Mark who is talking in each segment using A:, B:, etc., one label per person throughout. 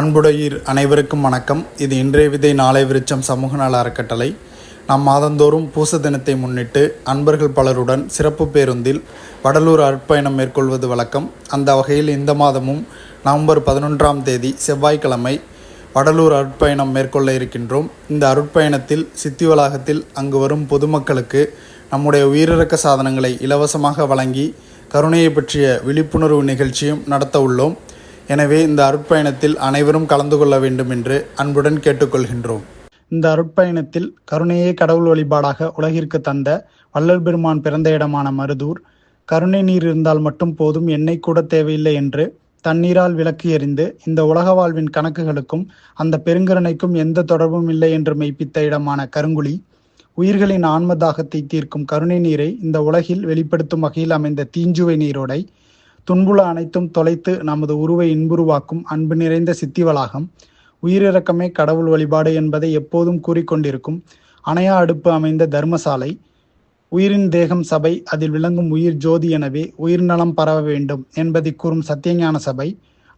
A: அன்புடையீர் அனைவருக்கும் வணக்கம். இது இன்றைய விதை நாளை விருச்சம் சமூக நல அறக்கட்டளை. நாம் மாதந்தோறும் பூச தினத்தை முன்னிட்டு அன்பர்கள் பலருடன் சிறப்பு பேருந்தில் வடலூர் அற்பயணம் மேற்கொள்வது வழக்கம். அந்த வகையில் இந்த மாதமும் நவம்பர் பதினொன்றாம் தேதி செவ்வாய்க்கிழமை வடலூர் அருட்பயணம் மேற்கொள்ள இருக்கின்றோம். இந்த அருட்பயணத்தில் சித்தி வளாகத்தில் அங்கு வரும் பொதுமக்களுக்கு நம்முடைய உயிரிறக்க சாதனங்களை இலவசமாக வழங்கி கருணையை பற்றிய விழிப்புணர்வு நிகழ்ச்சியும் நடத்த உள்ளோம். எனவே இந்த அருட்பயணத்தில் அனைவரும் கலந்து கொள்ள வேண்டும் என்று அன்புடன் கேட்டுக்கொள்கின்றோம். இந்த அருட்பயணத்தில் கருணையே கடவுள் வழிபாடாக உலகிற்கு தந்த வள்ளல் பெருமான் பிறந்த இடமான மருதூர் கருணை நீர் இருந்தால் மட்டும் போதும் எண்ணெய் கூட தேவையில்லை என்று தண்ணீரால் விளக்கு எறிந்து இந்த உலக வாழ்வின் கணக்குகளுக்கும் அந்த பெருங்கருணைக்கும் எந்த தொடர்பும் இல்லை என்று மெய்ப்பித்த இடமான கருங்குழி உயிர்களின் ஆன்ம தாகத்தை தீர்க்கும் கருணை நீரை இந்த உலகில் வெளிப்படுத்தும் வகையில் அமைந்த தீஞ்சுவை நீரோடை துன்புல அனைத்தும் தொலைத்து நமது உருவை இன்புருவாக்கும் அன்பு நிறைந்த சித்தி வளாகம் உயிரிறக்கமே கடவுள் வழிபாடு என்பதை எப்போதும் கூறிக்கொண்டிருக்கும் அணையா அடுப்பு அமைந்த தர்மசாலை. உயிரின் தேகம் சபை அதில் விளங்கும் உயிர் ஜோதி எனவே உயிர் நலம் பரவ வேண்டும் என்பதை கூறும் சத்தியஞான சபை.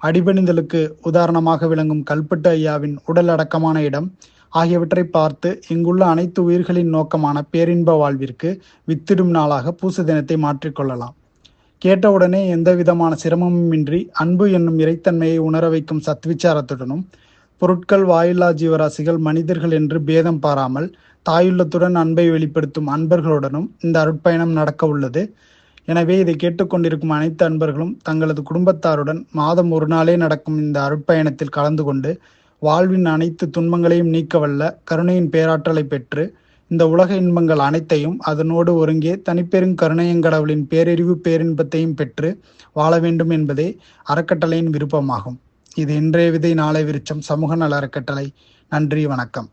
A: அடிபணிதலுக்கு உதாரணமாக விளங்கும் கல்பட்டு ஐயாவின் உடல் அடக்கமான இடம் ஆகியவற்றை பார்த்து இங்குள்ள அனைத்து உயிர்களின் நோக்கமான பேரின்ப வாழ்விற்கு வித்திடும் நாளாக பூச தினத்தை மாற்றிக்கொள்ளலாம். கேட்டவுடனே எந்த விதமான சிரமமுமின்றி அன்பு என்னும் இறைத்தன்மையை உணர வைக்கும் சத்விச்சாரத்துடனும் பொருட்கள் வாயில்லா ஜீவராசிகள் மனிதர்கள் என்று பேதம் பாராமல் தாயுள்ளத்துடன் அன்பை வெளிப்படுத்தும் அன்பர்களுடனும் இந்த அருட்பயணம் நடக்க உள்ளது. எனவே இதை கேட்டுக்கொண்டிருக்கும் அனைத்து அன்பர்களும் தங்களது குடும்பத்தாருடன் மாதம் ஒரு நாளே நடக்கும் இந்த அருட்பயணத்தில் கலந்து கொண்டு வாழ்வின் அனைத்து துன்பங்களையும் நீக்கவல்ல கருணையின் பேராற்றலை பெற்று இந்த உலக இன்பங்கள் அனைத்தையும் அதனோடு ஒருங்கே தனிப்பெரும் கருணையங்கடவுளின் பேரறிவு பேரின்பத்தையும் பெற்று வாழ வேண்டும் என்பதே அறக்கட்டளையின் விருப்பமாகும். இது இன்றைய விதை நாளை விருச்சம் சமூக நல அறக்கட்டளை. நன்றி வணக்கம்.